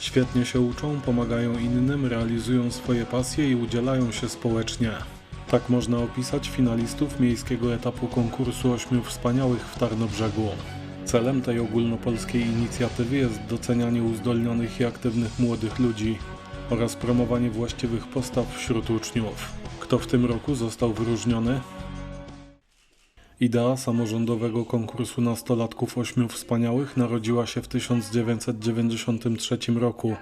Świetnie się uczą, pomagają innym, realizują swoje pasje i udzielają się społecznie. Tak można opisać finalistów miejskiego etapu konkursu Ośmiu Wspaniałych w Tarnobrzegu. Celem tej ogólnopolskiej inicjatywy jest docenianie uzdolnionych i aktywnych młodych ludzi oraz promowanie właściwych postaw wśród uczniów. Kto w tym roku został wyróżniony? Idea samorządowego konkursu nastolatków ośmiu wspaniałych narodziła się w 1993 roku,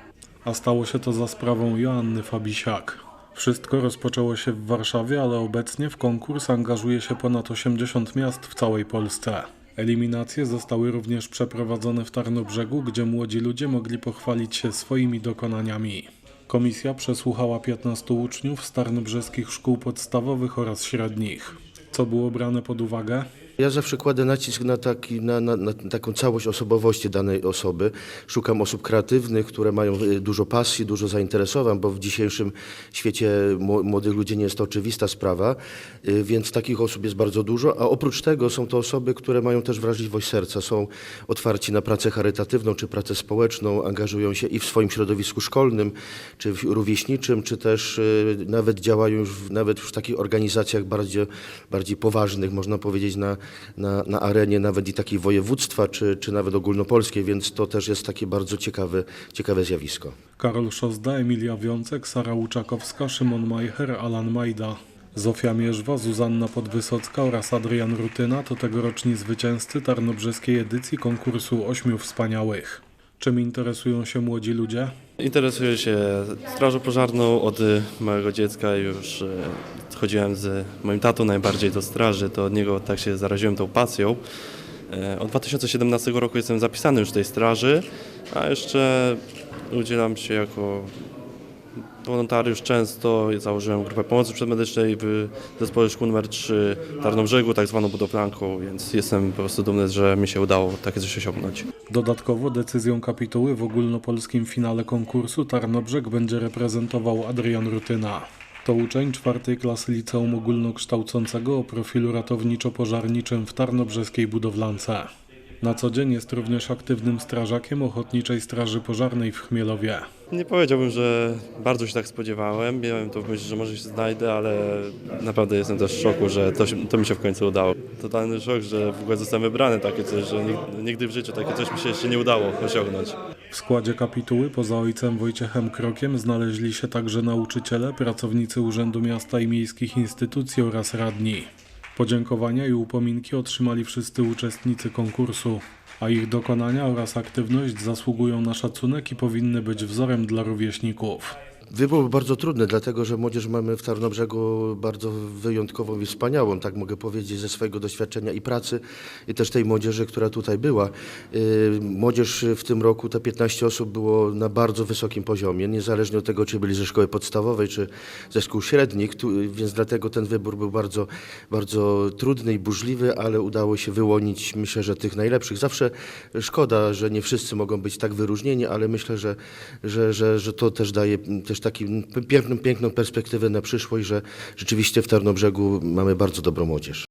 a stało się to za sprawą Joanny Fabisiak. Wszystko rozpoczęło się w Warszawie, ale obecnie w konkurs angażuje się ponad 80 miast w całej Polsce. Eliminacje zostały również przeprowadzone w Tarnobrzegu, gdzie młodzi ludzie mogli pochwalić się swoimi dokonaniami. Komisja przesłuchała 15 uczniów z tarnobrzeskich szkół podstawowych oraz średnich. Co było brane pod uwagę? Ja zawsze kładę nacisk na, taki, na, na, na taką całość osobowości danej osoby. Szukam osób kreatywnych, które mają y, dużo pasji, dużo zainteresowań, bo w dzisiejszym świecie mło- młodych ludzi nie jest to oczywista sprawa, y, więc takich osób jest bardzo dużo. A oprócz tego są to osoby, które mają też wrażliwość serca, są otwarci na pracę charytatywną czy pracę społeczną, angażują się i w swoim środowisku szkolnym, czy rówieśniczym, czy też y, nawet działają już w, nawet w takich organizacjach bardziej, bardziej poważnych, można powiedzieć, na, na, na arenie nawet i takiej województwa, czy, czy nawet ogólnopolskiej, więc to też jest takie bardzo ciekawe, ciekawe zjawisko. Karol Szozda, Emilia Wiącek, Sara Łuczakowska, Szymon Majcher, Alan Majda. Zofia Mierzwa, Zuzanna Podwysocka oraz Adrian Rutyna to tegoroczni zwycięzcy tarnobrzeskiej edycji konkursu Ośmiu Wspaniałych. Czym interesują się młodzi ludzie? Interesuję się strażą pożarną od y, małego dziecka. Już y, chodziłem z moim tatą najbardziej do straży, to od niego tak się zaraziłem tą pasją. E, Od 2017 roku jestem zapisany już w tej straży, a jeszcze udzielam się jako wolontariusz często. Założyłem grupę pomocy przedmedycznej w zespole szkół nr 3 w Tarnobrzegu, tak zwaną budowlanką, więc jestem po prostu dumny, że mi się udało takie coś osiągnąć. Dodatkowo decyzją kapituły w ogólnopolskim finale konkursu Tarnobrzeg będzie reprezentował Adrian Rutyna. To uczeń czwartej klasy liceum ogólnokształcącego o profilu ratowniczo-pożarniczym w tarnobrzeskiej budowlance. Na co dzień jest również aktywnym strażakiem Ochotniczej Straży Pożarnej w Chmielowie. Nie powiedziałbym, że bardzo się tak spodziewałem. Miałem to w myśli, że może się znajdę, ale naprawdę jestem też w szoku, że to, się, to mi się w końcu udało. Totalny szok, że w ogóle zostałem wybrany takie coś, że nigdy, w życiu takie coś mi się jeszcze nie udało osiągnąć. W składzie kapituły poza ojcem Wojciechem Krokiem znaleźli się także nauczyciele, pracownicy Urzędu Miasta i miejskich instytucji oraz radni. Podziękowania i upominki otrzymali wszyscy uczestnicy konkursu, a ich dokonania oraz aktywność zasługują na szacunek i powinny być wzorem dla rówieśników. Wybór był bardzo trudny, dlatego że młodzież mamy w Tarnobrzegu bardzo wyjątkową i wspaniałą, tak mogę powiedzieć, ze swojego doświadczenia i pracy, i też tej młodzieży, która tutaj była. Yy, Młodzież w tym roku, te 15 osób było na bardzo wysokim poziomie, niezależnie od tego, czy byli ze szkoły podstawowej, czy ze szkół średnich, więc dlatego ten wybór był bardzo, bardzo trudny i burzliwy, ale udało się wyłonić, myślę, że tych najlepszych. Zawsze szkoda, że nie wszyscy mogą być tak wyróżnieni, ale myślę, że, że, że, że to też daje też taką piękną, piękną perspektywę na przyszłość, że rzeczywiście w Tarnobrzegu mamy bardzo dobrą młodzież.